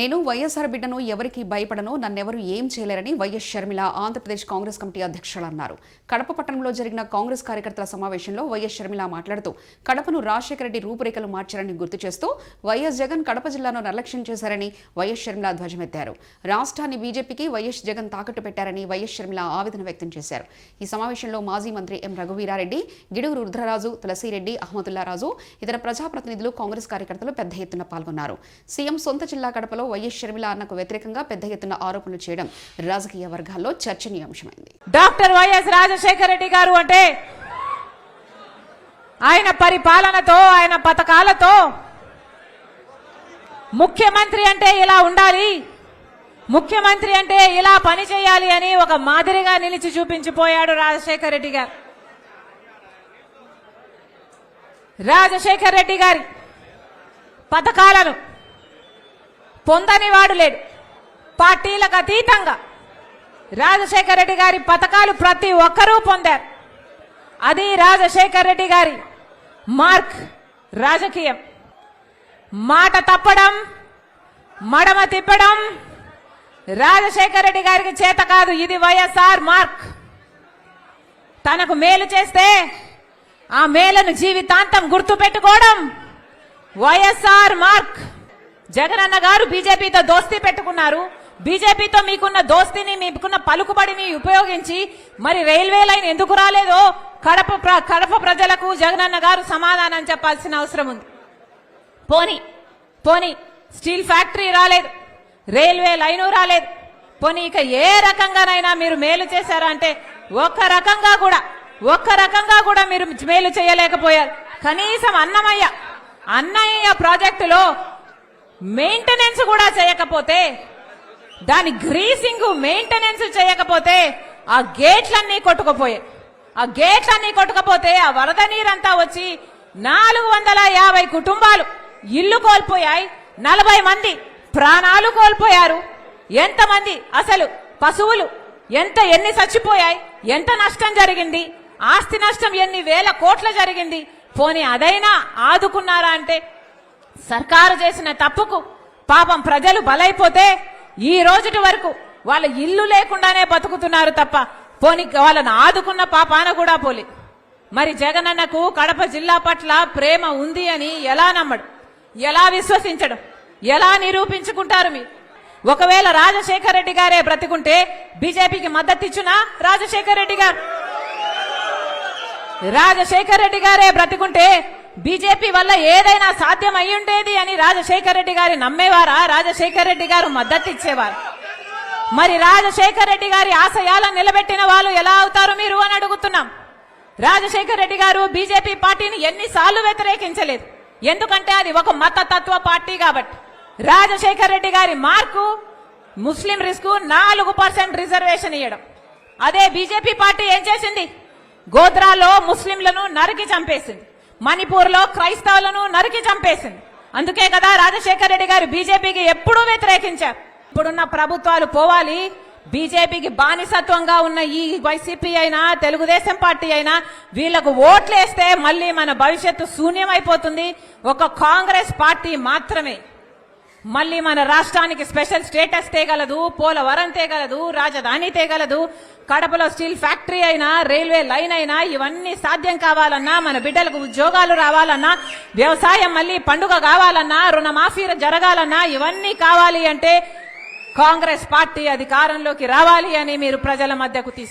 నేను వైఎస్ఆర్ బిడ్డను ఎవరికి భయపడను నన్నెవరు ఏం చేయలేరని YS Sharmila Andhra Pradesh Congress committee అధ్యక్షులు అన్నారు. కడప పట్టణంలో జరిగిన కాంగ్రెస్ కార్యకర్తల సమావేశంలో వైఎస్ షర్మిల మాట్లాడుతూ కడపను రాజశేఖర రెడ్డి రూపురేఖలు మార్చారని గుర్తు చేస్తూ వైఎస్ జగన్ కడప జిల్లాను నిర్లక్ష్యం చేశారని వైఎస్ షర్మిల ధ్వజమెత్తారు. రాష్ట్రాన్ని బీజేపీకి వైఎస్ జగన్ తాకట్టు పెట్టారని వైఎస్ షర్మిల ఆవేదన వ్యక్తం చేశారు. ఈ సమావేశంలో మాజీ మంత్రి ఎం రఘువీరారెడ్డి గిడుగు రుద్రరాజు తులసిరెడ్డి అహ్మదుల్లారాజు ఇతర ప్రజాప్రతినిధులు కాంగ్రెస్ కార్యకర్తలు పెద్ద ఎత్తున పాల్గొన్నారు. సీఎం సొంత జిల్లా కడపలో వైఎస్ షర్మిల అన్నకు వ్యతిరేకంగా పెద్ద ఎత్తున ఆరోపణలు చేయడం రాజకీయ వర్గాల్లో చర్చనీయాంశమైంది. డాక్టర్ వైఎస్ రాజశేఖర రెడ్డి గారు అంటే ఆయన పరిపాలనతో ఆయన పథకాలతో ముఖ్యమంత్రి అంటే ఇలా ఉండాలి ముఖ్యమంత్రి అంటే ఇలా పని చేయాలి అని ఒక మాదిరిగా నిలిచి చూపించిపోయాడు రాజశేఖర రెడ్డి గారు. రాజశేఖర రెడ్డి గారి పథకాలను పొందనివాడు లేడు. పార్టీలకు అతీతంగా రాజశేఖర రెడ్డి గారి పథకాలు ప్రతి ఒక్కరూ పొందారు. అది రాజశేఖర రెడ్డి గారి మార్క్ రాజకీయం. మాట తప్పడం మడమ తిప్పడం రాజశేఖర రెడ్డి గారికి చేత కాదు. ఇది వైఎస్ఆర్ మార్క్. తనకు మేలు చేస్తే ఆ మేలను జీవితాంతం గుర్తుపెట్టుకోవడం వైఎస్ఆర్ మార్క్. జగనన్న గారు బీజేపీతో దోస్తీ పెట్టుకున్నారు. బీజేపీతో మీకున్న దోస్తీని మీకున్న పలుకుబడిని ఉపయోగించి మరి రైల్వే లైన్ ఎందుకు రాలేదో కడప ప్ర- కడప ప్రజలకు జగనన్న గారు సమాధానం చెప్పాల్సిన అవసరం ఉంది. పోని పోని స్టీల్ ఫ్యాక్టరీ రాలేదు రైల్వే లైను రాలేదు. పోనీ ఇక ఏ రకంగానైనా మీరు మేలు చేశారా అంటే ఒక్క రకంగా కూడా ఒక్క రకంగా కూడా మీరు మేలు చేయలేకపోయారు. కనీసం అన్నమయ్య అన్నయ్య ప్రాజెక్టులో మెయింటెనెన్స్ కూడా చేయకపోతే దాని గ్రీసింగ్ మెయింటెనెన్స్ చేయకపోతే ఆ గేట్లన్నీ కొట్టుకుపోయాయి ఆ గేట్లన్నీ కొట్టుకపోతే ఆ వరద నీరంతా వచ్చి నాలుగు వందల యాభై కుటుంబాలు ఇల్లు కోల్పోయాయి. నలభై మంది ప్రాణాలు కోల్పోయారు. ఎంతమంది అసలు పశువులు ఎంత ఎన్ని చచ్చిపోయాయి ఎంత నష్టం జరిగింది ఆస్తి నష్టం ఎన్ని వేల కోట్ల జరిగింది పోనీ అదైనా ఆదుకున్నారా అంటే సర్కారు చేసిన తప్పుకు పాపం ప్రజలు బలైపోతే ఈ రోజుటి వరకు వాళ్ళ ఇల్లు లేకుండానే బతుకుతున్నారు తప్ప పోని వాళ్ళని ఆదుకున్న పాపాన కూడా పోలే. మరి జగనన్నకు కడప జిల్లా పట్ల ప్రేమ ఉంది అని ఎలా నమ్మడు? ఎలా విశ్వసించడం? ఎలా నిరూపించుకుంటారు మీరు? ఒకవేళ రాజశేఖర రెడ్డి గారే బ్రతికుంటే బీజేపీకి మద్దతు ఇచ్చునా రాజశేఖర రెడ్డి గారు? రాజశేఖర రెడ్డి గారే బ్రతికుంటే బీజేపీ వల్ల ఏదైనా సాధ్యం అయ్యుండేది అని రాజశేఖర రెడ్డి గారి నమ్మేవారా? రాజశేఖర రెడ్డి గారు మద్దతు ఇచ్చేవారు మరి రాజశేఖర రెడ్డి గారి ఆశయాలను నిలబెట్టిన వాళ్ళు ఎలా అవుతారు మీరు అని అడుగుతున్నాం. రాజశేఖర రెడ్డి గారు బీజేపీ పార్టీని ఎన్నిసార్లు వ్యతిరేకించలేదు. ఎందుకంటే అది ఒక మతతత్వ పార్టీ కాబట్టి. రాజశేఖర రెడ్డి గారి మార్కు ముస్లిం రిస్క్ నాలుగు పర్సెంట్ రిజర్వేషన్ ఇవ్వడం అదే బీజేపీ పార్టీ ఏం చేసింది? గోద్రాలో ముస్లింలను నరికి చంపేసింది. మణిపూర్లో క్రైస్తవులను నరికి చంపేసింది. అందుకే కదా రాజశేఖర రెడ్డి గారు బీజేపీకి ఎప్పుడూ వ్యతిరేకించారు. ఇప్పుడున్న ప్రభుత్వాలు పోవాలి. బీజేపీకి బానిసత్వంగా ఉన్న ఈ వైసీపీ అయినా తెలుగుదేశం పార్టీ అయినా వీళ్ళకు ఓట్లేస్తే మళ్ళీ మన భవిష్యత్తు శూన్యమైపోతుంది. ఒక కాంగ్రెస్ పార్టీ మాత్రమే. మళ్ళీ మన రాష్ట్రానికి స్పెషల్ స్టేటస్ తేగలదు పోలవరం తేగలదు రాజధాని తేగలదు కడపలో స్టీల్ ఫ్యాక్టరీ అయినా రైల్వే లైన్ అయినా ఇవన్నీ సాధ్యం కావాలన్నా మన బిడ్డలకు ఉద్యోగాలు రావాలన్నా వ్యవసాయం మళ్ళీ పండుగ కావాలన్నా రుణమాఫీ జరగాలన్నా ఇవన్నీ కావాలి అంటే కాంగ్రెస్ పార్టీ అధికారంలోకి రావాలి అని మీరు ప్రజల మధ్యకు తీసుకు